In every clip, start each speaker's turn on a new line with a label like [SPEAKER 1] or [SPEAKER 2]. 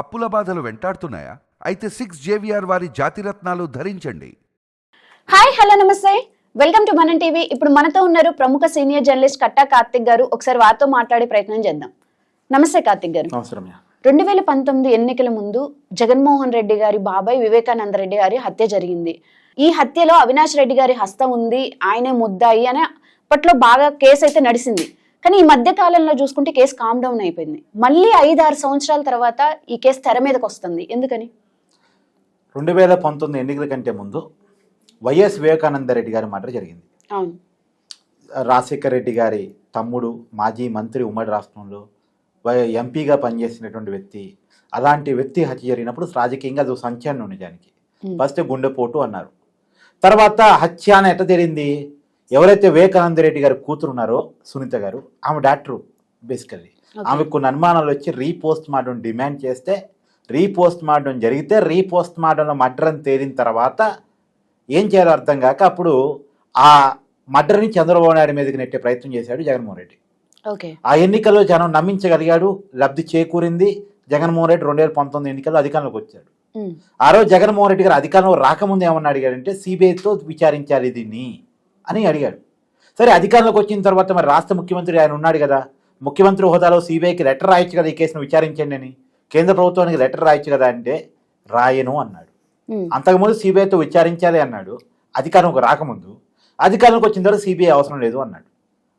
[SPEAKER 1] అప్పుల బాధలు వెంటాడుతున్నాయా? అయితే సిక్స్ జేవిఆర్ వారి జాతిరత్నాలు ధరించండి.
[SPEAKER 2] హాయ్ హలో నమస్తే. Welcome to Manam TV. ఇప్పుడు మనతో ఉన్నారు ప్రముఖ సీనియర్ జర్నలిస్ట్ కట్టా కార్తిక్ గారు. ఒకసారి వారితో మాట్లాడే ప్రయత్నం చేద్దాం. నమస్తే కార్తిక్ గారు. రెండు వేల పంతొమ్మిది ఎన్నికల ముందు జగన్మోహన్ రెడ్డి గారి బాబాయ్ వివేకానంద రెడ్డి గారి హత్య జరిగింది. ఈ హత్యలో అవినాష్ రెడ్డి గారి హస్తం ఉంది. ఆయనే ముద్దాయి అని అప్పట్లో బాగా కేసు అయితే నడిచింది కానీ ఈ మధ్య కాలంలో చూసుకుంటే కేసు కామ్ డౌన్ అయిపోయింది. మళ్ళీ ఐదు ఆరు సంవత్సరాల తర్వాత ఈ కేసు తెర మీదకి వస్తుంది. ఎందుకని?
[SPEAKER 3] రెండు వేల పంతొమ్మిది ఎన్నికల కంటే ముందు వైఎస్ వివేకానంద రెడ్డి గారి మాట జరిగింది.
[SPEAKER 2] అవును.
[SPEAKER 3] రాజశేఖర రెడ్డి గారి తమ్ముడు మాజీ మంత్రి ఉమ్మడి రాష్ట్రంలో వై- ఎంపీగా పనిచేసినటువంటి వ్యక్తి అలాంటి వ్యక్తి హత్య జరిగినప్పుడు రాజకీయంగా అది సంచలనం నిజానికి.
[SPEAKER 2] Hmm.
[SPEAKER 3] ఫస్ట్ గుండెపోటు అన్నారు. తర్వాత హత్య అని ఎట్ట తెలియంది ఎవరైతే వివేకానంద రెడ్డి గారి కూతురు ఉన్నారో సునీత గారు ఆమె డాక్టర్ బేసికల్లీ. ఆమెకు కొన్ని అనుమానాలు వచ్చి రీపోస్ట్ మార్టం డిమాండ్ చేస్తే రీపోస్ట్ మార్టం జరిగితే రీపోస్ట్ మార్టంలో మర్డర్ అని తేలిన తర్వాత ఏం చేయాలో అర్థం కాక అప్పుడు ఆ మర్డర్ని చంద్రబాబు నాయుడు మీదకి నెట్టే ప్రయత్నం చేశాడు జగన్మోహన్ రెడ్డి. ఆ ఎన్నికల్లో జనం నమ్మించగలిగాడు లబ్ధి చేకూరింది. జగన్మోహన్ రెడ్డి రెండు వేల పంతొమ్మిది ఎన్నికల్లో అధికారంలోకి వచ్చాడు.
[SPEAKER 2] ఉమ్.
[SPEAKER 3] ఆ రోజు జగన్మోహన్ రెడ్డి గారు అధికారంలో రాకముందు ఏమన్నా అడిగాడంటే సిబిఐతో విచారించాలి దీన్ని. అని అడిగాడు. సరే అధికారంలోకి వచ్చిన తర్వాత మరి రాష్ట్ర ముఖ్యమంత్రి ఆయన ఉన్నాడు కదా. ముఖ్యమంత్రి హోదాలో సిబిఐకి లెటర్ రాయొచ్చు కదా ఈ కేసును విచారించండి అని. కేంద్ర ప్రభుత్వానికి లెటర్ రాయొచ్చు కదా అంటే రాయను అన్నాడు. అంతకుముందు సిబిఐతో విచారించాలి అన్నాడు. అధికారంలోకి రాకముందు అధికారంలోకి వచ్చిన తర్వాత సిబిఐ అవసరం లేదు అన్నాడు.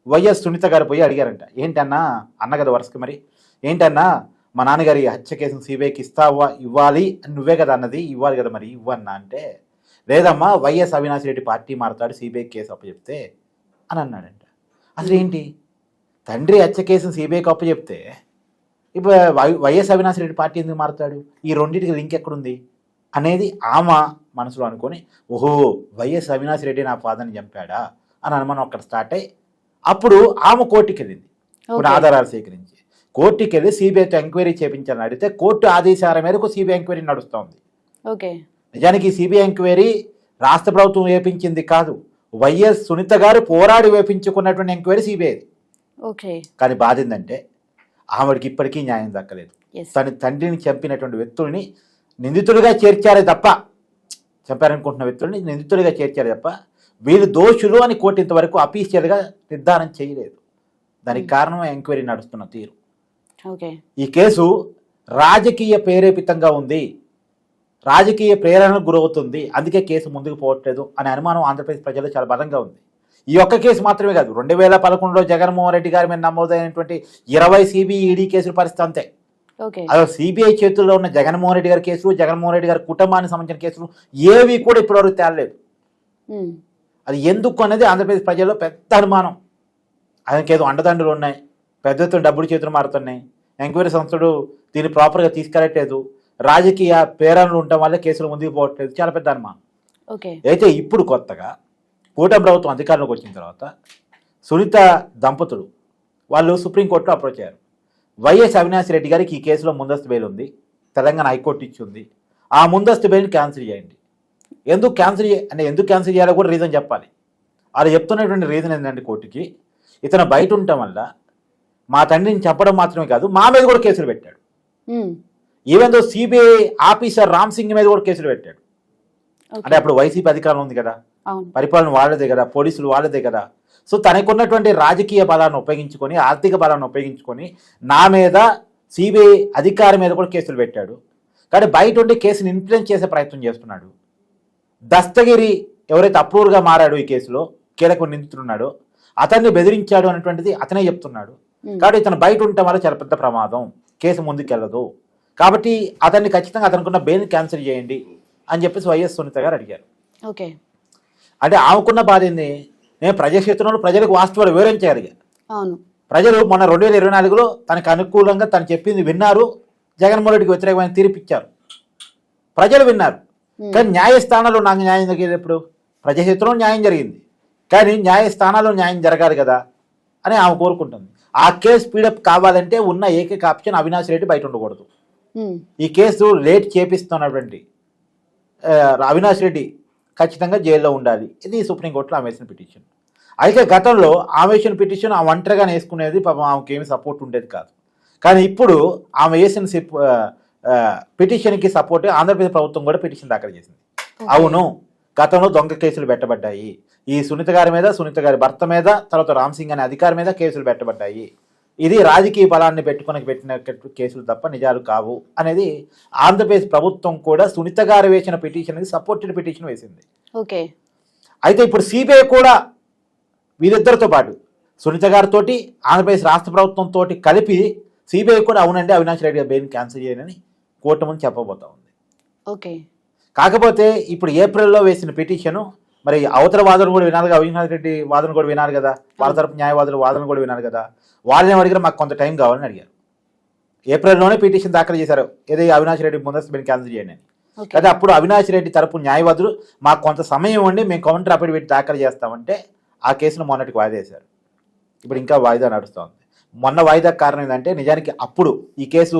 [SPEAKER 3] వైఎస్ సునీత గారు పోయి అడిగారంట. ఏంటన్నా అన్న కదా వరుసకి మరి. ఏంటన్నా మా నాన్నగారి హత్య కేసును సిబిఐకి ఇస్తావా? ఇవ్వాలి. అని నువ్వే కదా అన్నది. ఇవ్వాలి కదా మరి. ఇవ్వన్నా? అంటే లేదమ్మా వైఎస్ అవినాష్ రెడ్డి పార్టీ మారుతాడు సిబిఐ కేసు అప్పచెప్తే అని అన్నాడంట. అసలు ఏంటి తండ్రి హత్య కేసును సిబిఐకి అప్పచెప్తే ఇప్పుడు వైఎస్ అవినాష్ రెడ్డి పార్టీ ఎందుకు మారుతాడు? ఈ రెండింటికి లింక్ ఎక్కడుంది? అనేది ఆమె మనసులో అనుకొని ఓహో వైఎస్ అవినాష్ రెడ్డి నా ఫాదర్ని చంపాడా? అని అనుమానం అక్కడ స్టార్ట్ అయ్యి అప్పుడు ఆమె కోర్టుకి వెళ్ళింది ఇప్పుడు. ఆధారాలు సేకరించి. కోర్టుకి వెళ్ళి సిబిఐతో ఎంక్వైరీ చేయించాలని అడిగితే కోర్టు ఆదేశాల మేరకు సిబిఐ ఎంక్వైరీ నడుస్తూ ఉంది.
[SPEAKER 2] ఓకే.
[SPEAKER 3] నిజానికి సిబిఐ ఎంక్వైరీ రాష్ట్ర ప్రభుత్వం వేపించింది కాదు. వైఎస్ సునీత గారు పోరాడి వేపించుకున్నటువంటి ఎంక్వైరీ సిబిఐ
[SPEAKER 2] ఓకే.
[SPEAKER 3] కానీ బాధ ఏంటంటే ఆవిడకి ఇప్పటికీ న్యాయం దక్కలేదు. తన తండ్రిని చంపినటువంటి వ్యక్తుల్ని నిందితుడిగా చేర్చారే తప్ప చంపారనుకుంటున్న వ్యక్తుల్ని నిందితుడిగా చేర్చారే తప్ప వీళ్ళు దోషులు అని కోర్టు ఇంతవరకు అఫీషియల్గా నిర్ధారణ చేయలేదు. దానికి కారణం ఎంక్వైరీ నడుస్తున్న తీరు.
[SPEAKER 2] ఓకే.
[SPEAKER 3] ఈ కేసు రాజకీయ ప్రేరేపితంగా ఉంది. రాజకీయ ప్రేరణకు గురవుతుంది. అందుకే కేసు ముందుకు పోవట్లేదు అనే అనుమానం ఆంధ్రప్రదేశ్ ప్రజల్లో చాలా బలంగా ఉంది. ఈ ఒక్క కేసు మాత్రమే కాదు రెండు వేల పదకొండులో జగన్మోహన్ రెడ్డి గారి మీద నమోదైనటువంటి ఇరవై సిబిఈ ఈడీ కేసుల పరిస్థితి అంతే. అదే సిబిఐ చేతుల్లో ఉన్న జగన్మోహన్ రెడ్డి గారి కేసులు జగన్మోహన్ రెడ్డి గారి కుటుంబానికి సంబంధించిన కేసులు ఏవి కూడా ఇప్పటివరకు తేలలేదు. అది ఎందుకు అనేది ఆంధ్రప్రదేశ్ ప్రజల్లో పెద్ద అనుమానం. ఆయనకి ఏదో అండదండలు ఉన్నాయి. పెద్ద ఎత్తున డబ్బులు చేతులు మారుతున్నాయి. ఎంక్వైరీ సంస్థలు దీన్ని ప్రాపర్గా తీసుకెళ్ళట్లేదు రాజకీయ ప్రేరణలు ఉండటం వల్ల కేసులు ముందుకు పోవట్లేదు. చాలా పెద్ద అనుమానం.
[SPEAKER 2] ఓకే.
[SPEAKER 3] అయితే ఇప్పుడు కొత్తగా కూటమి ప్రభుత్వం అధికారంలోకి వచ్చిన తర్వాత సునీత దంపతులు వాళ్ళు సుప్రీంకోర్టులో అప్రోచ్ అయ్యారు. వైఎస్ అవినాష్ రెడ్డి గారికి ఈ కేసులో ముందస్తు బెయిల్ ఉంది. తెలంగాణ హైకోర్టు ఇచ్చింది ఆ ముందస్తు బెయిల్ని క్యాన్సిల్ చేయండి. ఎందుకు క్యాన్సిల్ అంటే ఎందుకు క్యాన్సిల్ చేయాలో కూడా రీజన్ చెప్పాలి. వాళ్ళు చెప్తున్నటువంటి రీజన్ ఏంటంటే కోర్టుకి ఇతను బయట ఉండటం వల్ల మా తండ్రిని చెప్పడం మాత్రమే కాదు మా మీద కూడా కేసులు పెట్టాడు. Even though CBI officer Ram Singh మీద కూడా కేసులు పెట్టాడు. అంటే అప్పుడు వైసీపీ అధికారం ఉంది కదా. పరిపాలన వాళ్ళదే కదా పోలీసులు వాళ్ళదే కదా. సో తనకున్నటువంటి రాజకీయ బలాన్ని ఉపయోగించుకొని ఆర్థిక బలాన్ని ఉపయోగించుకొని నా మీద సిబిఐ అధికారి మీద కూడా కేసులు పెట్టాడు. కానీ బయట ఉండి కేసుని ఇన్ఫ్లుయెన్స్ చేసే ప్రయత్నం చేస్తున్నాడు. దస్తగిరి ఎవరైతే అప్రూవర్గా మారాడు ఈ కేసులో కీలక నిందితున్నాడో అతన్ని బెదిరించాడు అనేటువంటిది అతనే చెప్తున్నాడు. కాబట్టి ఇతను బయట ఉండటం వల్ల చాలా పెద్ద ప్రమాదం. కేసు ముందుకెళ్ళదు కాబట్టి అతన్ని ఖచ్చితంగా అతనుకున్న బెయిల్ క్యాన్సిల్ చేయండి అని చెప్పేసి వైఎస్ సునీత గారు అడిగారు.
[SPEAKER 2] ఓకే.
[SPEAKER 3] అంటే ఆమెకున్న బాధ ఏంది? నేను ప్రజాక్షేత్రంలో ప్రజలకు వాస్తవాలు వివరించగలిగా.
[SPEAKER 2] అవును.
[SPEAKER 3] ప్రజలు మొన్న రెండు వేల ఇరవై నాలుగులో తనకు అనుకూలంగా తను చెప్పింది విన్నారు. జగన్మోహన్ రెడ్డికి వ్యతిరేకమైన తీర్పు ఇచ్చారు ప్రజలు విన్నారు. కానీ న్యాయస్థానాల్లో నాకు న్యాయం జరిగేది ఎప్పుడు? ప్రజాక్షేత్రంలో న్యాయం జరిగింది. కానీ న్యాయస్థానాల్లో న్యాయం జరగాలి కదా అని ఆమె కోరుకుంటుంది. ఆ కేసు స్పీడప్ కావాలంటే ఉన్న ఏకైక ఆప్షన్ అవినాష్ రెడ్డి బయట ఉండకూడదు. ఈ కేసు లేట్ చేపిస్తున్నటువంటి అవినాష్ రెడ్డి ఖచ్చితంగా జైల్లో ఉండాలి. ఇది సుప్రీంకోర్టులో ఆమె వేసిన పిటిషన్. అయితే గతంలో ఆమె వేసిన పిటిషన్ ఆ ఒంటరిగా వేసుకునేది పాపం ఆమెకి ఏమి సపోర్ట్ ఉండేది కాదు. కానీ ఇప్పుడు ఆమె వేసిన పిటిషన్కి సపోర్ట్ ఆంధ్రప్రదేశ్ ప్రభుత్వం కూడా పిటిషన్ దాఖలు చేసింది. అవును గతంలో దొంగ కేసులు పెట్టబడ్డాయి. ఈ సునీత గారి మీద సునీత గారి భర్త మీద తర్వాత రామ్ సింగ్ అనే అధికారి మీద కేసులు పెట్టబడ్డాయి. ఇది రాజకీయ బలాన్ని పెట్టుకుని పెట్టిన కేసులు తప్ప నిజాలు కావు అనేది ఆంధ్రప్రదేశ్ ప్రభుత్వం కూడా సునీత గారు వేసిన పిటిషన్కి సపోర్టెడ్ పిటిషన్ వేసింది.
[SPEAKER 2] ఓకే.
[SPEAKER 3] అయితే ఇప్పుడు సిబిఐ కూడా వీరిద్దరితో పాటు సునీత గారితో ఆంధ్రప్రదేశ్ రాష్ట్ర ప్రభుత్వంతో కలిపి సిబిఐ కూడా అవునండి అవినాష్ రెడ్డి గారి బెయిల్ క్యాన్సిల్ చేయనని కోర్టు ముందు చెప్పబోతా ఉంది.
[SPEAKER 2] ఓకే.
[SPEAKER 3] కాకపోతే ఇప్పుడు ఏప్రిల్లో వేసిన పిటిషను మరి అవతల వాదన కూడా వినాలి కదా అవినాష్ రెడ్డి వాదన కూడా వినాలి కదా వాళ్ళ తరపు న్యాయవాదుల వాదన కూడా వినాలి కదా. వాళ్ళని అడిగిన మాకు కొంత టైం కావాలని అడిగారు. ఏప్రిల్లోనే పిటిషన్ దాఖలు చేశారు. ఏదో అవినాష్ రెడ్డి ముందస్తు బెయిల్ క్యాన్సిల్ చేయండి అని. కదా అప్పుడు అవినాష్ రెడ్డి తరపు న్యాయవాదులు మాకు కొంత సమయం ఇవ్వండి మేము కౌంటర్ అఫిడవిట్ దాఖలు చేస్తామంటే ఆ కేసును మొన్నటికి వాయిదా వేశారు ఇప్పుడు ఇంకా వాయిదా నడుస్తోంది. మొన్న వాయిదా కారణం ఏంటంటే నిజానికి అప్పుడు ఈ కేసు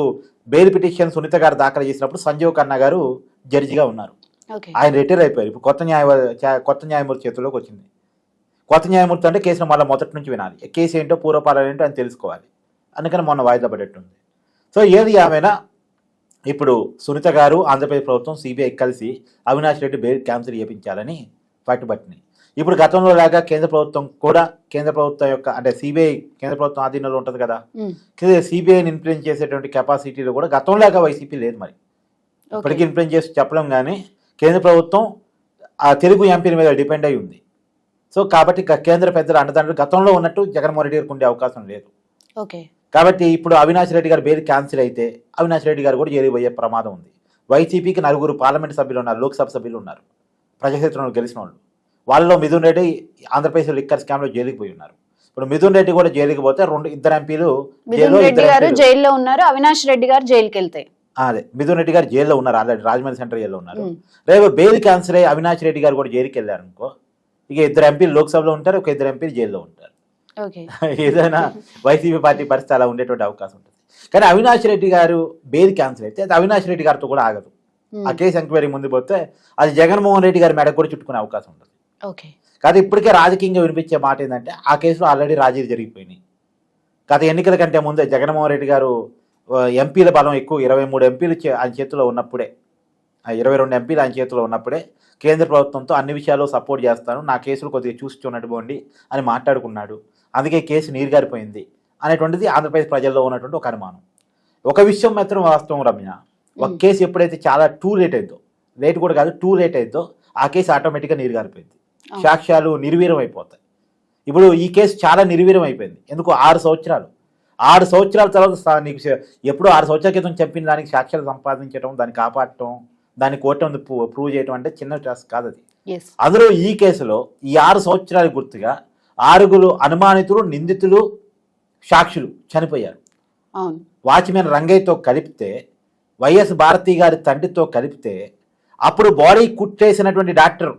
[SPEAKER 3] బెయిల్ పిటిషన్ సునీత గారు దాఖలు చేసినప్పుడు సంజీవ్ ఖన్నా గారు జడ్జిగా ఉన్నారు. ఆయన రిటైర్ అయిపోయారు. ఇప్పుడు కొత్త న్యాయవాది కొత్త న్యాయమూర్తి చేతుల్లోకి వచ్చింది. కొత్త న్యాయమూర్తి అంటే కేసును మళ్ళీ మొదటి నుంచి వినాలి. కేసు ఏంటో పూర్వపాలన ఏంటో అని తెలుసుకోవాలి. అందుకని మొన్న వాయిదా పడేట్టుంది. సో ఏది ఏమైనా ఇప్పుడు సునీత గారు ఆంధ్రప్రదేశ్ ప్రభుత్వం సిబిఐ కలిసి అవినాష్ రెడ్డి బెయిల్ క్యాన్సిల్ చేయించాలని పట్టుబట్టినాయి ఇప్పుడు గతంలో లాగా కేంద్ర ప్రభుత్వం కూడా కేంద్ర ప్రభుత్వం యొక్క అంటే సిబిఐ కేంద్ర ప్రభుత్వం ఆధీనంలో ఉంటుంది కదా? సిబిఐని ఇన్ఫ్లుయెన్స్ చేసేటువంటి కెపాసిటీలో కూడా గతంలాగా వైసీపీ లేదు మరి. ఇప్పటికీ ఇన్ఫ్లుయెన్స్ చేసి చెప్పలేం కానీ కేంద్ర ప్రభుత్వం ఆ తెలుగు ఎంపీల మీద డిపెండ్ అయి ఉంది. సో కాబట్టి కేంద్ర పెద్దల అండదండలు గతంలో ఉన్నట్టు జగన్మోహన్ రెడ్డి గారికి ఉండే అవకాశం లేదు.
[SPEAKER 2] ఓకే.
[SPEAKER 3] కాబట్టి ఇప్పుడు అవినాష్ రెడ్డి గారు బెయిల్ క్యాన్సిల్ అయితే అవినాష్ రెడ్డి గారు కూడా జైలు పోయే ప్రమాదం ఉంది. వైసీపీకి నలుగురు పార్లమెంట్ సభ్యులు ఉన్నారు లోక్సభ సభ్యులు ఉన్నారు. ప్రజాక్షేత్రంలో గెలిచిన వాళ్ళు. వాళ్ళలో మిథున్ రెడ్డి ఆంధ్రప్రదేశ్ లిక్కర్ స్కామ్లో జైలుకి పోయి ఉన్నారు. ఇప్పుడు మిథున్ రెడ్డి కూడా జైలుకి పోతే రెండు ఇద్దరు ఎంపీలు జైల్లో
[SPEAKER 2] ఉన్నారు అవినాష్ రెడ్డి గారు జైలుకి వెళ్తే
[SPEAKER 3] అదే మిథున్ రెడ్డి గారు జైల్లో ఉన్నారు ఆల్రెడీ రాజమండ్రి సెంటర్ జైల్లో ఉన్నారు. రేపు బెయిల్ క్యాన్సిల్ అయ్యి అవినాష్ రెడ్డి గారు కూడా జైలుకి వెళ్ళారు అనుకో ఇక ఇద్దరు ఎంపీలు లోక్సభలో ఉంటారు ఒక ఇద్దరు ఎంపీలు జైల్లో ఉంటారు. ఏదైనా వైసీపీ పార్టీ పరిస్థితి అలా ఉండేటువంటి అవకాశం ఉంటుంది. కానీ అవినాష్ రెడ్డి గారు బెయిల్ క్యాన్సిల్ అయితే అది అవినాష్ రెడ్డి గారితో కూడా ఆగదు. ఆ కేసు ఎంక్వైరీ ముందు పోతే అది జగన్మోహన్ రెడ్డి గారి మెడ కూడా చుట్టుకునే అవకాశం ఉంటుంది. కాదు ఇప్పటికే రాజకీయంగా వినిపించే మాట ఏంటంటే ఆ కేసులో ఆల్రెడీ రాజీలు జరిగిపోయినాయి. గత ఎన్నికల కంటే ముందే జగన్మోహన్ రెడ్డి గారు ఎంపీల బలం ఎక్కువ ఇరవై మూడు ఎంపీలు చే- ఆయన చేతిలో ఉన్నప్పుడే. ఆ ఇరవై రెండు ఎంపీలు ఆయన చేతిలో ఉన్నప్పుడే కేంద్ర ప్రభుత్వంతో అన్ని విషయాల్లో సపోర్ట్ చేస్తాను. నా కేసులు కొద్దిగా చూసి చూడబోండి అని మాట్లాడుకున్నాడు. అందుకే కేసు నీరుగారిపోయింది అనేటువంటిది ఆంధ్రప్రదేశ్ ప్రజల్లో ఉన్నటువంటి ఒక అనుమానం. ఒక విషయం మాత్రం వాస్తవం రమ్య. ఒక. కేసు ఎప్పుడైతే చాలా టూ లేట్ అయిందో లేట్ కూడా కాదు టూ లేట్ అయిందో ఆ కేసు ఆటోమేటిక్గా నీరుగారిపోయింది. సాక్ష్యాలు నిర్వీర్యం అయిపోతాయి. ఇప్పుడు ఈ కేసు చాలా నిర్వీర్యం అయిపోయింది. ఎందుకు? ఆరు సంవత్సరాలు. ఆరు సంవత్సరాల తర్వాత నీకు ఎప్పుడో ఆరు సంవత్సరాల క్రితం చంపిన దానికి సాక్ష్యాలు సంపాదించడం దాన్ని కాపాడటం దాన్ని కోర్టు ప్రూవ్ చేయడం అంటే చిన్న టాస్క్ కాదు అది. అందులో ఈ కేసులో ఈ ఆరు సంవత్సరాల గుర్తుగా ఆరుగురు అనుమానితులు నిందితులు సాక్షులు చనిపోయారు. వాచ్మెన్ రంగయ్యతో కలిపితే వైఎస్ భారతి గారి తండ్రితో కలిపితే అప్పుడు బాడీ కుట్టేసినటువంటి డాక్టర్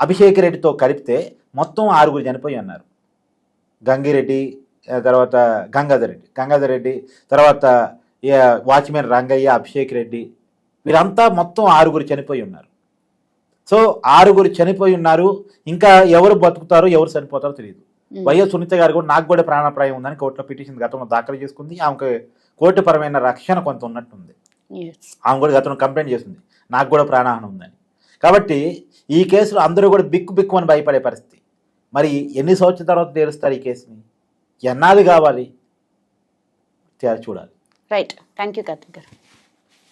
[SPEAKER 3] అభిషేక్ రెడ్డితో కలిపితే మొత్తం ఆరుగురు చనిపోయి ఉన్నారు. గంగిరెడ్డి తర్వాత గంగాధర్ రెడ్డి. గంగాధర్ రెడ్డి తర్వాత వాచ్మెన్ రంగయ్య అభిషేక్ రెడ్డి వీరంతా మొత్తం ఆరుగురు చనిపోయి ఉన్నారు. సో ఆరుగురు చనిపోయి ఉన్నారు. ఇంకా ఎవరు బతుకుతారో ఎవరు చనిపోతారో తెలియదు వైఎస్ సునీత గారు కూడా నాకు కూడా ప్రాణాప్రాయం ఉందని కోర్టులో పిటిషన్ గతంలో దాఖలు చేసుకుంది. ఆమెకు కోర్టుపరమైన రక్షణ కొంత ఉన్నట్టుంది. ఆమె కూడా గతంలో కంప్లైంట్ చేసింది. నాకు కూడా ప్రాణహాని ఉందని. కాబట్టి ఈ కేసులో అందరూ కూడా బిక్కు బిక్కు అని భయపడే పరిస్థితి. మరి ఎన్ని సంవత్సరాల తర్వాత తేలుస్తారు ఈ కేసుని? ఎన్నాళ్ళు కావాలి? చూడాలి.
[SPEAKER 2] రైట్ థ్యాంక్ యూ కార్తిక్ గారు.